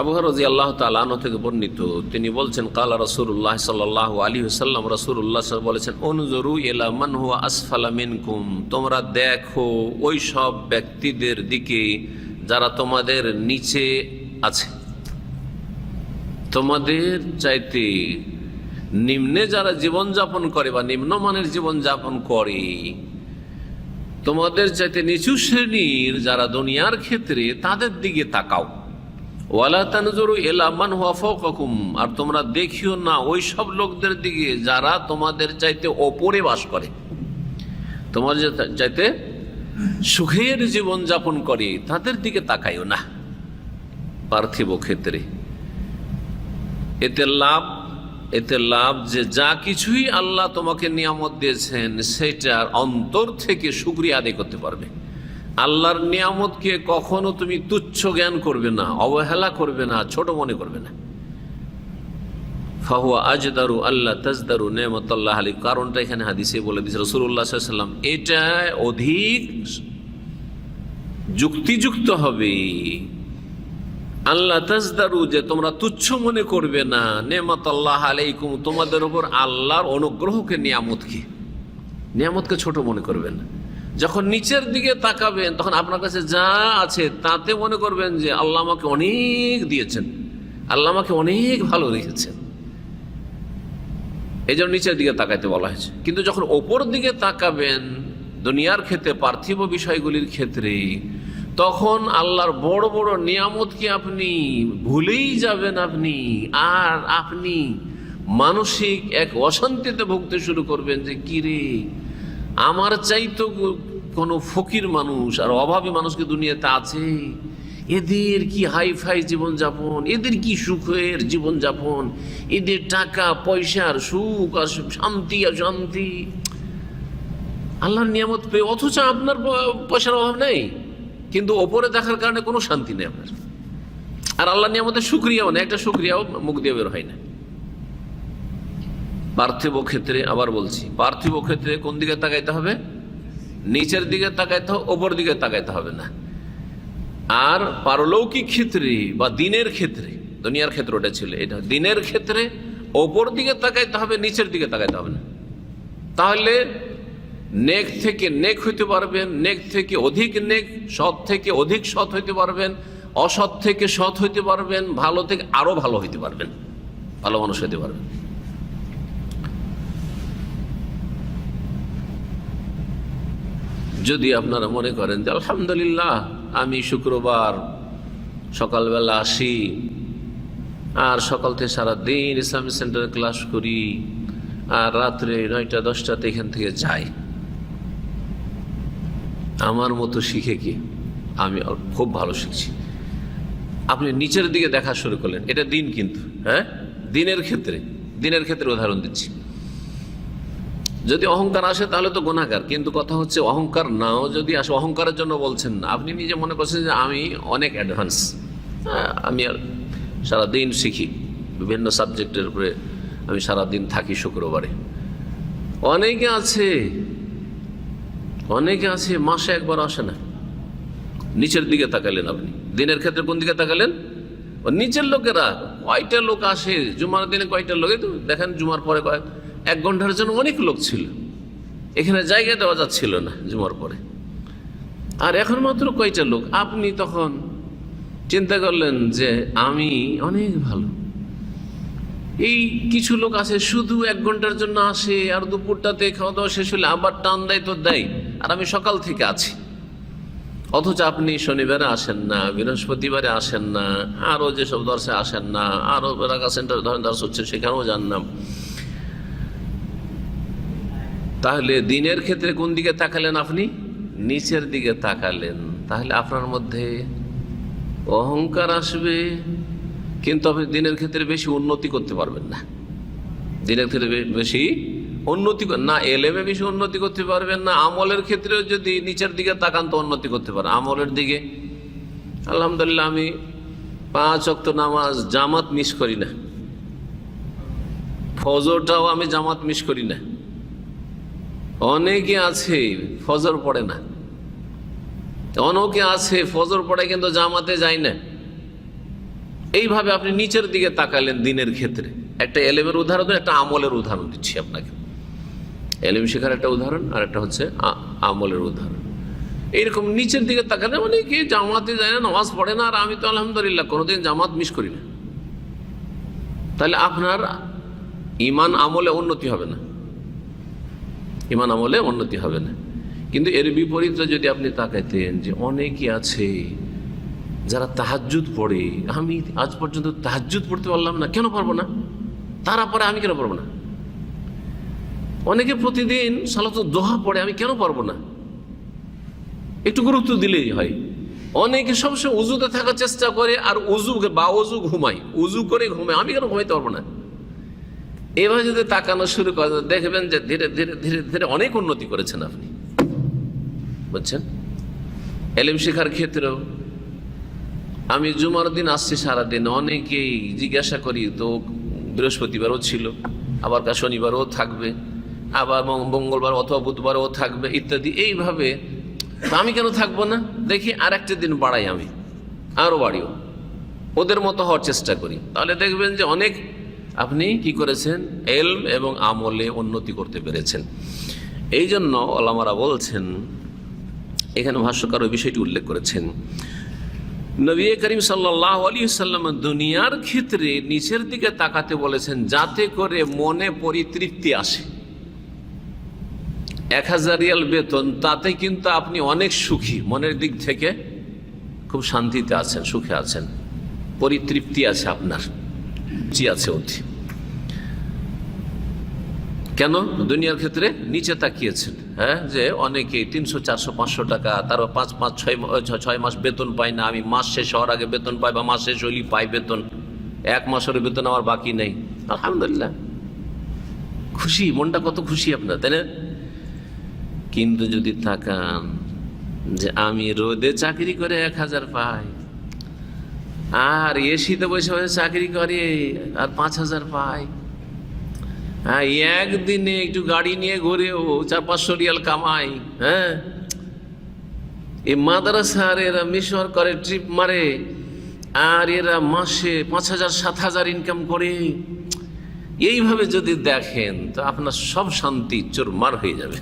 আবহাওয়া রাজি আল্লাহ তালানো থেকে বর্ণিত, তিনি বলছেন, কালা রসুল্লাহ সাল্লাহ আলী সাল্লাম রসুল্লাহ বলেছেন অনুজরু এলা মান হুয়া আসফালা মিনকুম, তোমরা দেখো ওই সব ব্যক্তিদের দিকে যারা তোমাদের নিচে আছে। তোমাদের চাইতে নিম্নে যারা জীবনযাপন করে বা নিম্নমানের জীবনযাপন করে, তোমাদের চাইতে নিচু শ্রেণির যারা দুনিয়ার ক্ষেত্রে তাদের দিকে তাকাও। ওয়ালা তানজরু এলামান হুয়া ফৌকাকুম আর তোমরা দেখিও না ওই সব লোকদের দিকে যারা তোমাদের চাইতে ওপরে বাস করে। তোমাদের চাইতে সুখের জীবন যাপন করে, তাদের দিকে তাকাইও না। পার্থিব ক্ষেত্রে। এতে লাভ এতে লাভ যে যা কিছুই আল্লাহ তোমাকে নিয়ামত দিয়েছেন, সেটার অন্তর থেকে সুক্রিয়া আদায় করতে পারবে। আল্লাহর নিয়ামতকে কখনো তুমি তুচ্ছ জ্ঞান করবে না, অবহেলা করবে না, ছোট মনে করবে না। ফাহুয়া আজদারু আল্লাহ তাজদারু নেমতাল্লাহ আলী কারণটা এখানে হাদিসে বলে দিয়েছে। রসুল্লাহ সাল্লাম এটা অধিক যুক্তিযুক্ত হবে। আল্লাহ তাজদারু, যে তোমরা তুচ্ছ মনে করবে না নেমত আল্লাহ আলাইকুম, তোমাদের উপর আল্লাহর অনুগ্রহকে নিয়ামতকে নিয়ামতকে ছোট মনে করবে না। যখন নিচের দিকে তাকাবেন, তখন আপনার কাছে যা আছে তাতে মনে করবেন যে আল্লাহ আমাকে অনেক দিয়েছেন। আল্লাহ আমাকে অনেক ভালো রেখেছেন। এই জন্য নিচের দিকে তাকাইতে বলা হয়েছে। কিন্তু যখন ওপর দিকে তাকাবেন, দুনিয়ার ক্ষেত্রে, পার্থিব বিষয়গুলির ক্ষেত্রে, তখন আল্লাহর বড় বড় নিয়ামতকে আপনি ভুলেই যাবেন আপনি? আর আপনি মানসিক এক অশান্তিতে ভুগতে শুরু করবেন যে কিরে আমার চাই তো কোনো ফকির মানুষ আর অভাবী মানুষকে দুনিয়াতে আছে? এদের কি হাই ফাই জীবনযাপন? এদের কি সুখের জীবনযাপন? এদের টাকা, পয়সার সুখ আর শান্তি আর শান্তি আল্লাহর নিয়ামত পেয়ে অথচ আপনার পয়সার অভাব নেই। কিন্তু ওপরে দেখার কারণে কোনো শান্তি নেই আপনার। আর আল্লাহ নিয়ামতের সুক্রিয়াও নেই একটা সুক্রিয়াও মুখ দিয়ে বের হয় না। পার্থিব ক্ষেত্রে আবার বলছি, পার্থিব ক্ষেত্রে কোন দিকে তাকাইতে হবে? নিচের দিকে তাকাইতে হবে, ওপর দিকে তাকাইতে হবে না। আর পারলৌকিক ক্ষেত্রে বা দিনের ক্ষেত্রে, দুনিয়ার ক্ষেত্রে ওটা ছিল এটা, দিনের ক্ষেত্রে ওপর দিকে তাকাইতে হবে, নিচের দিকে তাকাইতে হবে না। তাহলে নেক থেকে নেক হইতে পারবেন, নেক থেকে অধিক নেক, সৎ থেকে অধিক সৎ হইতে পারবেন, অসৎ থেকে সৎ হইতে পারবেন, ভালো থেকে আরও ভালো হইতে পারবেন, ভালো মানুষ হইতে পারবেন। যদি আপনারা মনে করেন যে, আলহামদুলিল্লাহ, আমি শুক্রবার সকালবেলা আসি, আর সকাল থেকে সারা দিন ইসলামী সেন্টারে ক্লাস করি, আর রাত্রে নয়টা, দশটাতে এখান থেকে যাই। আমার মতো শিখে কি? আমি খুব ভালো শিখছি। আপনি নিচের দিকে দেখা শুরু করলেন। এটা দিন কিন্তু হ্যাঁ? দিনের ক্ষেত্রে দিনের ক্ষেত্রে উদাহরণ দিচ্ছি। যদি অহংকার আসে তাহলে তো গুণাকার কিন্তু কথা হচ্ছে অহংকার নাও যদি আসে, অহংকারের জন্য বলছেন না। আপনি নিজে মনে করছেন যে আমি অনেক অ্যাডভান্স আমি আর সারাদিন শিখি। বিভিন্ন সাবজেক্টের উপরে আমি সারাদিন থাকি শুক্রবারে। অনেকে আছে অনেকে আছে, মাসে একবার আসে না। নিচের দিকে তাকালেন আপনি। দিনের ক্ষেত্রে কোন দিকে তাকালেন? নিচের লোকেরা। কয়টা লোক আসে? জুমার দিনে কয়টা লোক? দেখেন জুমার পরে কয়েক এক ঘণ্টার জন্য অনেক লোক ছিল। এখানে জায়গা দেওয়া যাচ্ছিল না জুমার পরে। আর এখন মাত্র কয়টা লোক? আপনি তখন চিন্তা করলেন যে আমি অনেক ভালো। এই কিছু লোক আছে, শুধু এক ঘণ্টার জন্য আসে আর দুপুরটাতে খাওয়া দাওয়া শেষ হলে আবার টান দেয় তো দেয়। আর আমি সকাল থেকে আছি। অথচ আপনি শনিবারে আসেন না, বৃহস্পতিবারে আসেন না, আরও যেসব দর্শে আসেন না, আরও রাখা সেন্টার ধরেন দর্শ হচ্ছে, সেখানেও যান না। তাহলে দিনের ক্ষেত্রে কোন দিকে তাকালেন আপনি? নিচের দিকে তাকালেন। তাহলে আপনার মধ্যে অহংকার আসবে। কিন্তু আপনি দিনের ক্ষেত্রে বেশি উন্নতি করতে পারবেন না। দিনের ক্ষেত্রে বেশি উন্নতি না, এলেমে বেশি উন্নতি করতে পারবেন না। আমলের ক্ষেত্রেও যদি নিচের দিকে তাকান তো উন্নতি করতে পারেন। আমলের দিকে। আলহামদুলিল্লাহ, আমি পাঁচ অক্ত নামাজ জামাত মিস করি না। ফজরটাও আমি জামাত মিস করি না। অনেকে আছে, ফজর পড়ে না। অনেকে আছে, ফজর পড়ে কিন্তু জামাতে যায় না। এইভাবে আপনি নিচের দিকে তাকালেন দিনের ক্ষেত্রে। একটা এলেমের উদাহরণ, একটা আমলের উদাহরণ দিচ্ছি আপনাকে। এলেম শেখার একটা উদাহরণ, আর একটা হচ্ছে আমলের উদাহরণ। এইরকম নিচের দিকে তাকালে মানে কি, জামাতে যায় না, নামাজ পড়ে না, আর আমি তো আলহামদুলিল্লাহ কোনোদিন জামাত মিস করি না। তাহলে আপনার ইমান আমলে উন্নতি হবে না। ইমান আমলে উন্নতি হবে না। কিন্তু এর বিপরীতে যদি আপনি তাকাইতেন যে অনেকে আছে যারা তাহাজ্জুদ পড়ে, আমি আজ পর্যন্ত তাহাজ্জুদ পড়তে পারলাম না, কেন পারব না? তারা পরে আমি কেন পারব না? অনেকে প্রতিদিন সালাত দোহা পড়ে, আমি কেন পারব না? একটু গুরুত্ব দিলেই হয়। অনেকে সবসময় উজুতে থাকার চেষ্টা করে আর উজু বা অজু ঘুমাই উজু করে ঘুমায়, আমি কেন ঘুমাইতে পারব না? এভাবে যদি তাকানো শুরু করে দেখবেন যে ধীরে ধীরে ধীরে ধীরে অনেক উন্নতি করেছেন আপনি। বুঝছেন? এলিম শেখার ক্ষেত্রেও। আমি জুমার দিন আসছি সারাদিন, অনেকেই জিজ্ঞাসা করি, তো বৃহস্পতিবারও ছিল, আবার কা শনিবারও থাকবে, আবার মঙ্গলবার অথবা বুধবারও থাকবে, ইত্যাদি। এইভাবে আমি কেন থাকব না? দেখি আর একটা দিন বাড়াই আমি, আরও বাড়িও। ওদের মতো হওয়ার চেষ্টা করি। তাহলে দেখবেন যে অনেক আপনি কি করেছেন? এলম এবং আমলে উন্নতি করতে পেরেছেন। এই জন্য ওলামারা বলছেন, এখানে ভাষ্যকার ওই বিষয়টি উল্লেখ করেছেন। নবী করিম সাল্লাহ আলী সাল্লাম দুনিয়ার ক্ষেত্রে নিচের দিকে তাকাতে বলেছেন, যাতে করে মনে পরিতৃপ্তি আসে। এক হাজার রিয়াল বেতন, তাতে কিন্তু আপনি অনেক সুখী। মনের দিক থেকে খুব শান্তিতে আছেন, সুখে আছেন। পরিতৃপ্তি আছে আপনার। জি আছে অতি কেন? দুনিয়ার ক্ষেত্রে নিচে তাকিয়েছেন হ্যাঁ? যে অনেকে তিনশো, চারশো, পাঁচশো টাকা তারপর পাঁচ পাঁচ, ছয় ছয় মাস বেতন পাই না, আমি মাস শেষ হওয়ার আগে বেতন পাই বা মাস শেষ হলেই পাই বেতন। এক মাসের বেতন আমার বাকি নেই। আলহামদুলিল্লাহ। খুশি, মনটা কত খুশি আপনার, তাই না? কিন্তু যদি থাকান যে আমি রোদে চাকরি করে এক হাজার পাই আর এসিতে বসে বসে চাকরি করে, আর পাঁচ হাজার পাই হ্যাঁ একদিনে একটু গাড়ি নিয়ে ঘুরেও চার পাঁচশো রিয়াল কামাই হ্যাঁ? এই মাদ্রাসার এরা মিশর করে, ট্রিপ মারে, আর এরা মাসে পাঁচ হাজার, সাত হাজার ইনকাম করে। এইভাবে যদি দেখেন, তো আপনার সব শান্তি চোরমার হয়ে যাবে।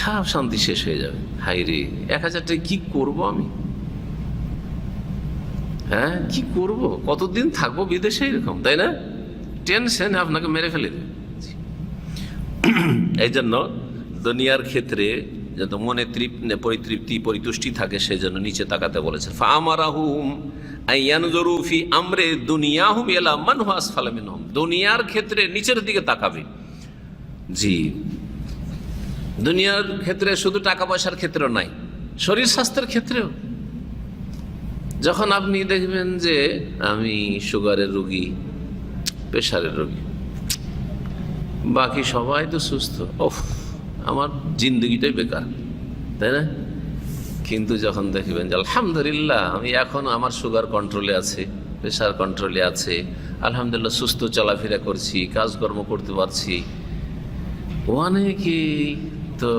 সব শান্তি শেষ হয়ে যাবে। হাই রে এক হাজার টাকা কি করব আমি? হ্যাঁ কি করব? কতদিন থাকব বিদেশে? এরকম তাই না? টেনশন আপনাকে মেরে ফেলে দেবে। এই জন্য দুনিয়ার ক্ষেত্রে যাতে মনে তৃপ্তি পরিতৃপ্তি পরিতুষ্টি থাকে সেজন্য নিচে তাকাতে বলেছে ফামারাহুম আইয়ানজরুফি আমরে দুনিয়াহুম এলা মানহু আসফালা মিনহুম। দুনিয়ার ক্ষেত্রে নিচের দিকে তাকাবে। জি। দুনিয়ার ক্ষেত্রে শুধু টাকা পয়সার ক্ষেত্রেও নাই শরীর স্বাস্থ্যের ক্ষেত্রেও। যখন আপনি দেখবেন যে আমি সুগারের রুগী, প্রেশারের রুগী, বাকি সবাই তো সুস্থ, ওফ, আমার জিন্দগিটাই বেকার, তাই না? কিন্তু যখন দেখবেন যে আলহামদুলিল্লাহ, আমি এখন আমার সুগার কন্ট্রোলে আছে, প্রেশার কন্ট্রোলে আছে, আলহামদুলিল্লাহ সুস্থ চলাফেরা করছি, কাজকর্ম করতে পারছি, অনেকেই তো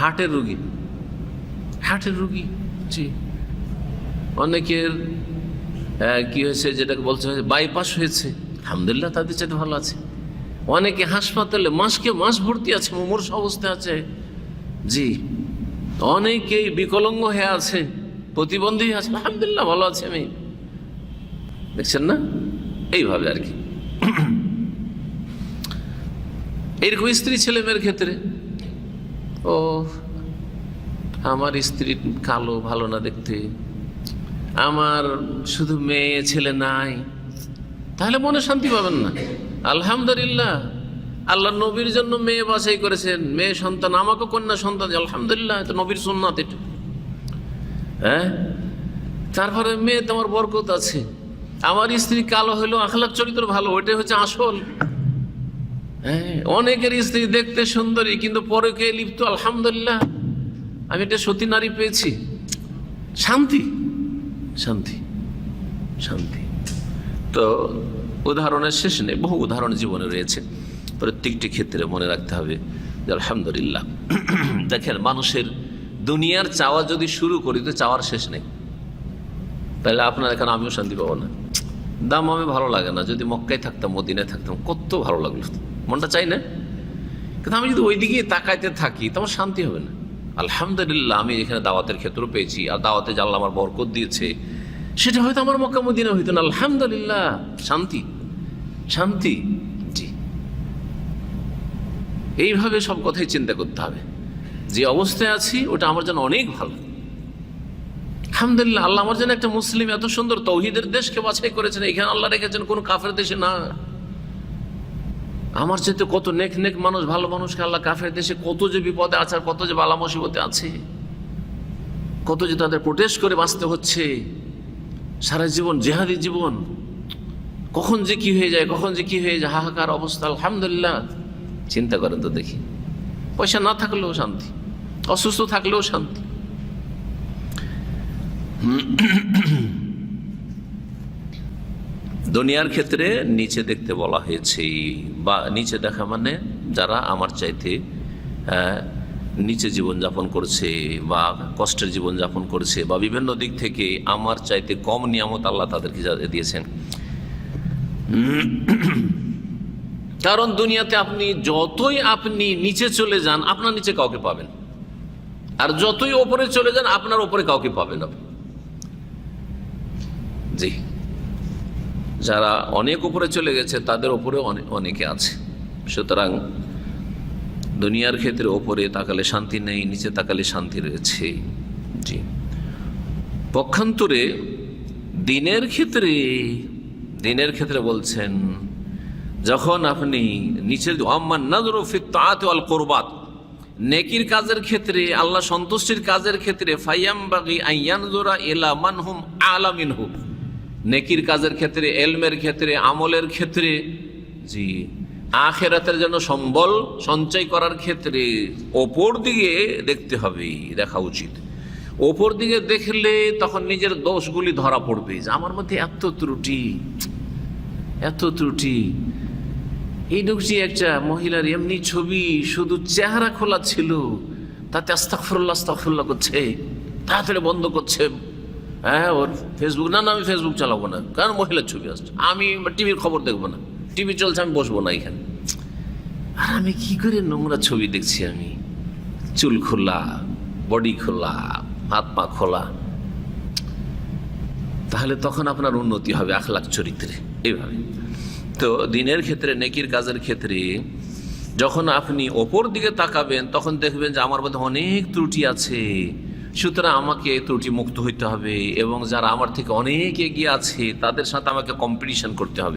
হার্টের রুগী হার্টের রুগী, জি। অনেকের কি হয়েছে যেটাকে বলছে বাইপাস হয়েছে। আলহামদুলিল্লাহ তাদের চাইতে ভালো আছে। অনেকে হাসপাতালে মাসকে মাস ভর্তি আছে, মুমূর্ষ অবস্থা আছে। জি, অনেকেই বিকলঙ্গ হয়ে আছে, প্রতিবন্ধী আছে। আলহামদুলিল্লাহ ভালো আছে আমি। দেখছেন না? এইভাবে আর কি। এইরকম স্ত্রী ছেলে মেয়ের ক্ষেত্রে, ও, আমার স্ত্রী কালো, ভালো না দেখতে। আমার শুধু মেয়ে, ছেলে নাই, তাহলে মনে শান্তি পাবেন না। আলহামদুলিল্লাহ, আল্লাহ নবীর জন্য মেয়ে বাছাই করেছেন, মেয়ে সন্তান, আমাকে কন্যা সন্তান, আলহামদুলিল্লাহ তো নবীর সুন্নাত এটা। হ্যাঁ? তারপরে মেয়ে তোমার বরকত আছে। আমার স্ত্রী কালো হইল আখলাক চরিত্র ভালো, ওইটাই হচ্ছে আসল। হ্যাঁ? অনেকের স্ত্রী দেখতে সুন্দরী, কিন্তু পরে কে লিপ্ত? আলহামদুলিল্লাহ, আমি একটা সতী নারী পেয়েছি। শান্তি। শান্তি শান্তি। তো উদাহরণের শেষ নেই, বহু উদাহরণ জীবনে রয়েছে। প্রত্যেকটি ক্ষেত্রে মনে রাখতে হবে যে আলহামদুলিল্লাহ। দেখেন, মানুষের দুনিয়ার চাওয়া যদি শুরু করি, তো চাওয়ার শেষ নেই। তাহলে আপনার এখানে আমিও শান্তি পাবো না। দাম আমি ভালো লাগে না। যদি মক্কায় থাকতাম, মদিনায় থাকতাম, কত ভালো লাগল। মনটা চাই না? কিন্তু আমি যদি ওই দিকে তাকাইতে থাকি, তো আমার শান্তি হবে না। আলহামদুলিল্লাহ, আমি এখানে দাওয়াতের ক্ষেত্র পেয়েছি। আর দাওয়াতে জানলা আমার বরকত দিয়েছে, সেটা হয়তো আমার মক্কা মদিনা হইতো না। আলহামদুলিল্লাহ, শান্তি। শান্তি, জি। এইভাবে সব কথাই চিন্তা করতে হবে। যে অবস্থায় আছি, ওটা আমার জন্য অনেক ভালো। আলহামদুলিল্লাহ, আল্লাহ আমার জন্য একটা মুসলিম এত সুন্দর তৌহিদের দেশকে বাছাই করেছেন। এখানে আল্লাহ রেখেছেন, কোন কাফের দেশে না। আমার চাইতে কত নেক নেক মানুষ, ভালো মানুষকে আল্লাহ কাফের দেশে কত যে বিপদে আছে আর কত যে বালা মুসিবতে আছে? কত যে তাদের প্রোটেস্ট করে বাঁচতে হচ্ছে। সারা জীবন জেহাদি জীবন। কখন যে কি হয়ে যায়, কখন যে কি হয়ে যায়, হাহাকার অবস্থা, আলহামদুলিল্লাহ। চিন্তা করেন তো দেখি। পয়সা না থাকলেও শান্তি, অসুস্থ থাকলেও শান্তি। দুনিয়ার ক্ষেত্রে নিচে দেখতে বলা হয়েছে, বা নিচে দেখা মানে যারা আমার চাইতে নিচে জীবনযাপন করছে, বা কষ্টের জীবনযাপন করছে, বা বিভিন্ন দিক থেকে আমার চাইতে কম নিয়ামত আল্লাহ তাদেরকে দিয়েছেন। কারণ দুনিয়াতে আপনি যতই আপনি নিচে চলে যান, আপনার নিচে কাউকে পাবেন। আর যতই ওপরে চলে যান, আপনার ওপরে কাউকে পাবেন আপনি। জি। যারা অনেক উপরে চলে গেছে, তাদের ওপরে অনেকে আছে। সুতরাং দুনিয়ার ক্ষেত্রে ওপরে তাকালে শান্তি নেই, নিচে তাকালে শান্তি রয়েছে। জি। পক্ষান্তরে দিনের ক্ষেত্রে দিনের ক্ষেত্রে বলছেন, যখন আপনি নিচের নাজর আল কোরবাত, নেকির কাজের ক্ষেত্রে, আল্লাহ সন্তুষ্টির কাজের ক্ষেত্রে, ফাইয়াম বাগি আইয়ান জোরা এলা মানহুম আলামিন হুম নেকির কাজের ক্ষেত্রে, এলমের ক্ষেত্রে, আমলের ক্ষেত্রে, জি, আখেরাতের জন্য সম্বল সঞ্চয় করার ক্ষেত্রে ওপর দিকে দেখতে হবে, দেখা উচিত। ওপর দিকে দেখলে তখন নিজের দোষগুলি ধরা পড়বে যে, আমার মধ্যে এত ত্রুটি এত ত্রুটি। এই ঢুকছি একটা মহিলার এমনি ছবি, শুধু চেহারা খোলা ছিল, তাতে আস্তাকফরুল্লাহ আস্তাকফরুল্লাহ করছে, তাড়াতাড়ি বন্ধ করছে। হ্যাঁ ওর ফেসবুক না না, আমি ফেসবুক চালাবো না, কারণ মহিলার ছবি আসছে। আমি টিভির খবর দেখব না। টিভি চলছে, আমি বসবো না এখানে। আর আমি কি করে নোংরা ছবি দেখছি আমি? চুল খোলা বডি খোলা, হাত পা খোলা। তাহলে তখন আপনার উন্নতি হবে আখলাখ চরিত্রে। এইভাবে। তো দিনের ক্ষেত্রে, নেকির কাজের ক্ষেত্রে, যখন আপনি ওপর দিকে তাকাবেন, তখন দেখবেন যে আমার মধ্যে অনেক ত্রুটি আছে। সুতরাং আমাকে ত্রুটি মুক্ত হইতে হবে এবং যারা আমার থেকে অনেক এগিয়ে আছে, তাদের সাথে আমাকে কম্পিটিশন করতে হবে।